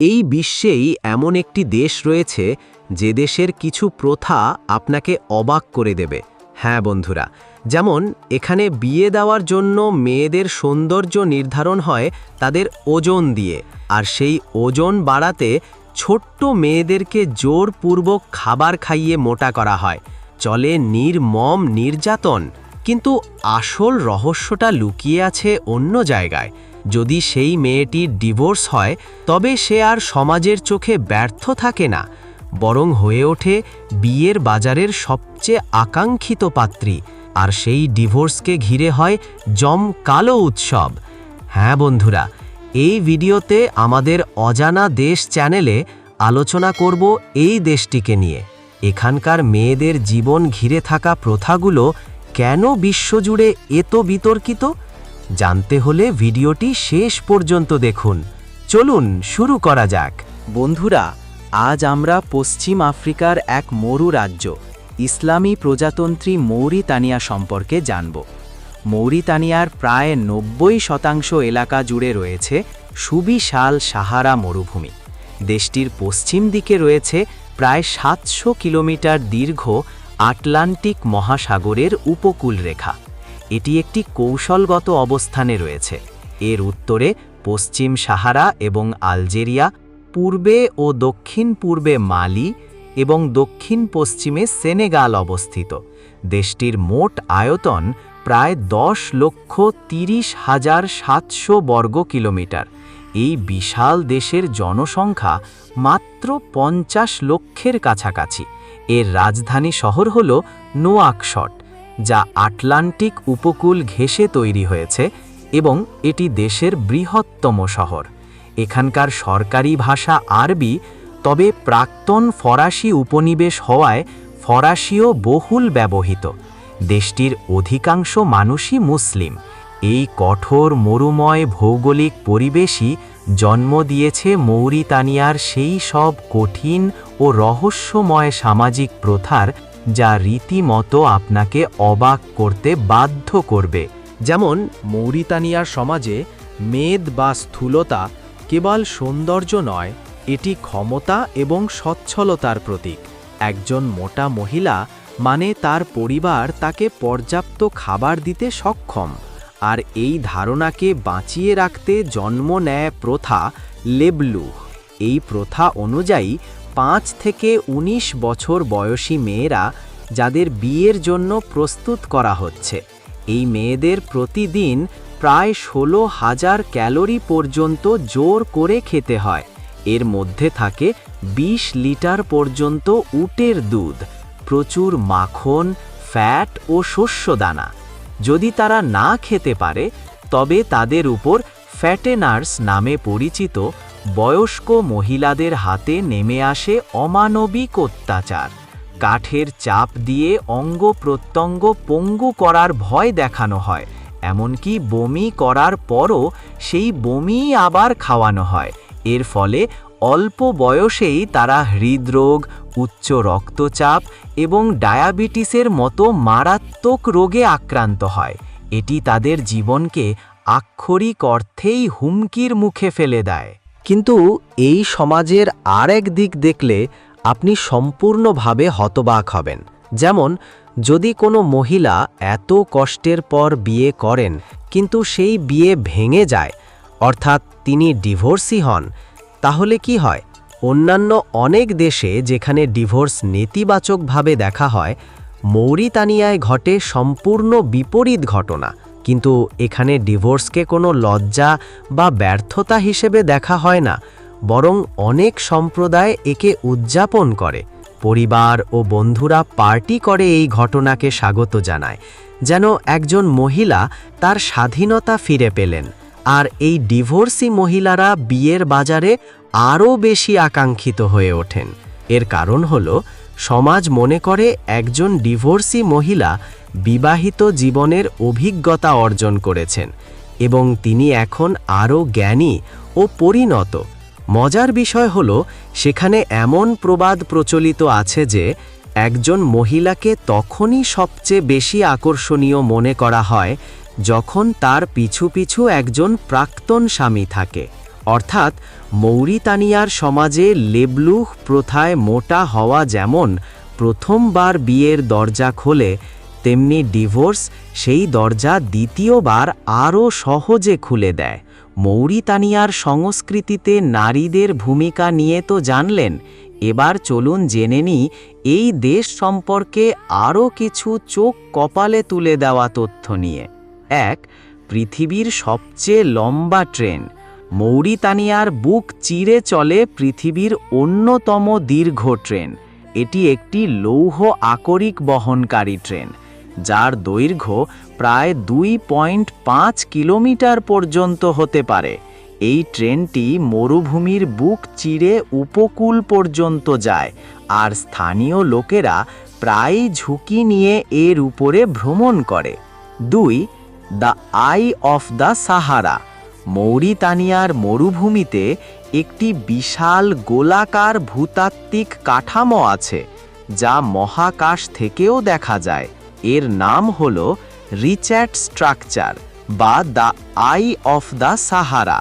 এই বিশ্বেই এমন একটি দেশ রয়েছে যে দেশের কিছু প্রথা আপনাকে অবাক করে দেবে। হ্যাঁ বন্ধুরা, যেমন এখানে বিয়ে দেওয়ার জন্য মেয়েদের সৌন্দর্য নির্ধারণ হয় তাদের ওজন দিয়ে, আর সেই ওজন বাড়াতে ছোট্ট মেয়েদেরকে জোরপূর্বক খাবার খাইয়ে মোটা করা হয়। চলে নির্মম নির্যাতন, কিন্তু আসল রহস্যটা লুকিয়ে আছে অন্য জায়গায়। যদি সেই মেয়েটির ডিভোর্স হয়, তবে সে আর সমাজের চোখে ব্যর্থ থাকে না, বরং হয়ে ওঠে বিয়ের বাজারের সবচেয়ে আকাঙ্ক্ষিত পাত্রী, আর সেই ডিভোর্সকে ঘিরে হয় জম কালো উৎসব। হ্যাঁ বন্ধুরা, এই ভিডিওতে আমাদের অজানা দেশ চ্যানেলে আলোচনা করব এই দেশটিকে নিয়ে। এখানকার মেয়েদের জীবন ঘিরে থাকা প্রথাগুলো কেন বিশ্বজুড়ে এত বিতর্কিত? জানতে হলে ভিডিওটি শেষ পর্যন্ত দেখুন। চলুন শুরু করা যাক। বন্ধুরা, আজ আমরা পশ্চিম আফ্রিকার এক মরু রাজ্য, ইসলামী প্রজাতন্ত্রী মৌরিতানিয়া সম্পর্কে জানব। মৌরিতানিয়ার প্রায় নব্বই শতাংশ এলাকা জুড়ে রয়েছে সুবিশাল সাহারা মরুভূমি। দেশটির পশ্চিম দিকে রয়েছে প্রায় সাতশো কিলোমিটার দীর্ঘ আটলান্টিক মহাসাগরের উপকূল রেখা এটি একটি কৌশলগত অবস্থানে রয়েছে। এর উত্তরে পশ্চিম সাহারা এবং আলজেরিয়া, পূর্বে ও দক্ষিণ পূর্বে মালি এবং দক্ষিণ পশ্চিমে সেনেগাল অবস্থিত। দেশটির মোট আয়তন প্রায় দশ লক্ষ তিরিশ হাজার সাতশো বর্গ কিলোমিটার। এই বিশাল দেশের জনসংখ্যা মাত্র পঞ্চাশ লক্ষের কাছাকাছি। এর রাজধানী শহর হল নোয়াকশট যা আটলান্টিক উপকূল ঘেঁষে তৈরি হয়েছে এবং এটি দেশের বৃহত্তম শহর। এখানকার সরকারি ভাষা আরবি, তবে প্রাক্তন ফরাসি উপনিবেশ হওয়ায় ফরাসিও বহুল ব্যবহৃত। দেশটির অধিকাংশ মানুষই মুসলিম। এই কঠোর মরুময় ভৌগোলিক পরিবেশই জন্ম দিয়েছে মৌরিতানিয়ার সেই সব কঠিন ও রহস্যময় সামাজিক প্রথার যা রীতিমতো আপনাকে অবাক করতে বাধ্য করবে। যেমন মৌরিতানিয়ার সমাজে মেদ বা স্থূলতা কেবল সৌন্দর্য নয়, এটি ক্ষমতা এবং সচ্ছলতার প্রতীক। একজন মোটা মহিলা মানে তার পরিবার তাকে পর্যাপ্ত খাবার দিতে সক্ষম। আর এই ধারণাকে বাঁচিয়ে রাখতে জন্ম নেয় প্রথা লেবলু এই প্রথা অনুযায়ী পাঁচ থেকে ১৯ বছর বয়সী মেয়েরা যাদের বিয়ের জন্য প্রস্তুত করা হচ্ছে। এই মেয়েদের প্রতিদিন প্রায় ষোলো হাজার ক্যালোরি পর্যন্ত জোর করে খেতে হয়। এর মধ্যে থাকে ২০ লিটার পর্যন্ত উটের দুধ, প্রচুর মাখন, ফ্যাট ও শস্যদানা। যদি তারা না খেতে পারে, তবে তাদের উপর ফ্যাটেনার্স নামে পরিচিত বয়স্ক মহিলাদের হাতে নেমে আসে অমানবিক অত্যাচার। কাঠের চাপ দিয়ে অঙ্গ প্রত্যঙ্গ পঙ্গু করার ভয় দেখানো হয়, এমনকি বমি করার পরও সেই বমি আবার খাওয়ানো হয়। এর ফলে অল্প বয়সেই তারা হৃদরোগ, উচ্চ রক্তচাপ এবং ডায়াবেটিসের মতো মারাত্মক রোগে আক্রান্ত হয়। এটি তাদের জীবনকে আক্ষরিক অর্থেই হুমকির মুখে ফেলে দেয়। কিন্তু এই সমাজের আরেক দিক দেখলে আপনি সম্পূর্ণভাবে হতবাক হবেন। যেমন, যদি কোনো মহিলা এত কষ্টের পর বিয়ে করেন, কিন্তু সেই বিয়ে ভেঙে যায়, অর্থাৎ তিনি ডিভোর্সই হন, তাহলে কি হয়? অন্যান্য অনেক দেশে যেখানে ডিভোর্স নেতিবাচকভাবে দেখা হয়, মৌরিতানিয়ায় ঘটে সম্পূর্ণ বিপরীত ঘটনা। কিন্তু এখানে ডিভোর্সকে কোনো লজ্জা বা ব্যর্থতা হিসেবে দেখা হয় না, বরং অনেক সম্প্রদায় একে উদযাপন করে। পরিবার ও বন্ধুরা পার্টি করে এই ঘটনাকে স্বাগত জানায়, যেন একজন মহিলা তার স্বাধীনতা ফিরে পেলেন। আর এই ডিভোর্সি মহিলারা বিয়ের বাজারে আরও বেশি আকাঙ্ক্ষিত হয়ে ওঠেন। এর কারণ হল সমাজ মনে করে একজন ডিভোর্সি মহিলা বিবাহিত জীবনের অভিজ্ঞতা অর্জন করেছেন এবং তিনি এখন আরও জ্ঞানী ও পরিণত। মজার বিষয় হল, সেখানে এমন প্রবাদ প্রচলিত আছে যে, একজন মহিলাকে তখনই সবচেয়ে বেশি আকর্ষণীয় মনে করা হয় যখন তার পিছু পিছু একজন প্রাক্তন স্বামী থাকে। অর্থাৎ মৌরিতানিয়ার সমাজে লেবলুহ প্রথায় মোটা হওয়া যেমন প্রথমবার বিয়ের দরজা খোলে, তেমনি ডিভোর্স সেই দরজা দ্বিতীয়বার আরও সহজে খুলে দেয়। মৌরিতানিয়ার সংস্কৃতিতে নারীদের ভূমিকা নিয়ে তো জানলেন, এবার চলুন জেনে নিই এই দেশ সম্পর্কে আরও কিছু চোখ কপালে তুলে দেওয়া তথ্য নিয়ে। এক, পৃথিবীর সবচেয়ে লম্বা ট্রেন। মৌরিতানিয়ার বুক চিরে চলে পৃথিবীর অন্যতম দীর্ঘ ট্রেন। এটি একটি লৌহ আকরিক বহনকারী ট্রেন, যার দৈর্ঘ্য প্রায় দুই পয়েন্ট পাঁচ কিলোমিটার পর্যন্ত হতে পারে। এই ট্রেনটি মরুভূমির বুক চিরে উপকূল পর্যন্ত যায়, আর স্থানীয় লোকেরা প্রায়ই ঝুঁকি নিয়ে এর উপরে ভ্রমণ করে। দুই, the eye of the Sahara. মৌরিতানিয়ার মরুভূমিতে একটি বিশাল গোলাকার ভূতাত্ত্বিক কাঠামো আছে, যা মহাকাশ থেকেও দেখা যায়। এর নাম হল রিচ্যাট স্ট্রাকচার বা the eye of the Sahara.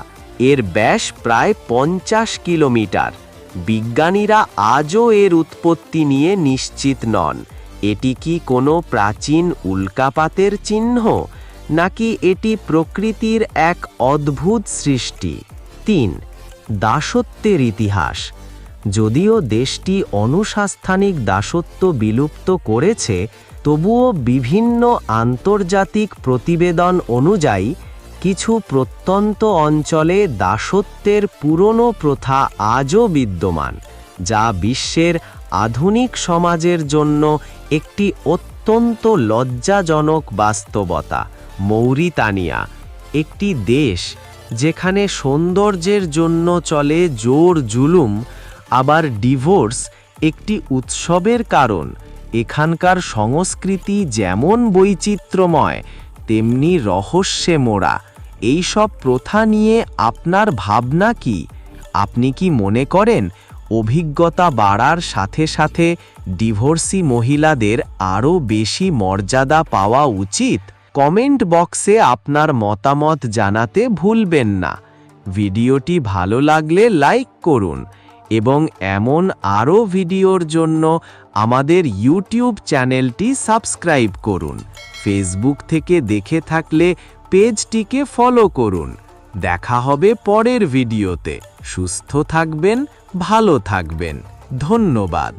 এর ব্যাস প্রায় পঞ্চাশ কিলোমিটার। বিজ্ঞানীরা আজও এর উৎপত্তি নিয়ে নিশ্চিত নন। এটি কি কোনো প্রাচীন উল্কাপাতের চিহ্ন? নাকি এটি প্রকৃতির এক অদ্ভুত সৃষ্টি? তিন, দাসত্বের ইতিহাস। যদিও দেশটি অনুসাংস্থানিক দাসত্ব বিলুপ্ত করেছে, তবুও বিভিন্ন আন্তর্জাতিক প্রতিবেদন অনুযায়ী, কিছু প্রত্যন্ত অঞ্চলে দাসত্বের পুরনো প্রথা আজও বিদ্যমান, যা বিশ্বের আধুনিক সমাজের জন্য একটি অত্যন্ত লজ্জাজনক বাস্তবতা। মৌরিতানিয়া, একটি দেশ যেখানে সৌন্দর্যের জন্য চলে জোর জুলুম, আবার ডিভোর্স একটি উৎসবের কারণ। এখানকার সংস্কৃতি যেমন বৈচিত্র্যময়, তেমনি রহস্যে মোড়া। এইসব প্রথা নিয়ে আপনার ভাবনা কি? আপনি কি মনে করেন অভিজ্ঞতা বাড়ার সাথে সাথে ডিভোর্সি মহিলাদের আরও বেশি মর্যাদা পাওয়া উচিত? কমেন্ট বক্সে আপনার মতামত জানাতে ভুলবেন না। ভিডিওটি ভালো লাগলে লাইক করুন এবং এমন আরও ভিডিওর জন্য আমাদের ইউটিউব চ্যানেলটি সাবস্ক্রাইব করুন। ফেসবুক থেকে দেখে থাকলে পেজটিকে ফলো করুন। দেখা হবে পরের ভিডিওতে। সুস্থ থাকবেন, ভালো থাকবেন। ধন্যবাদ।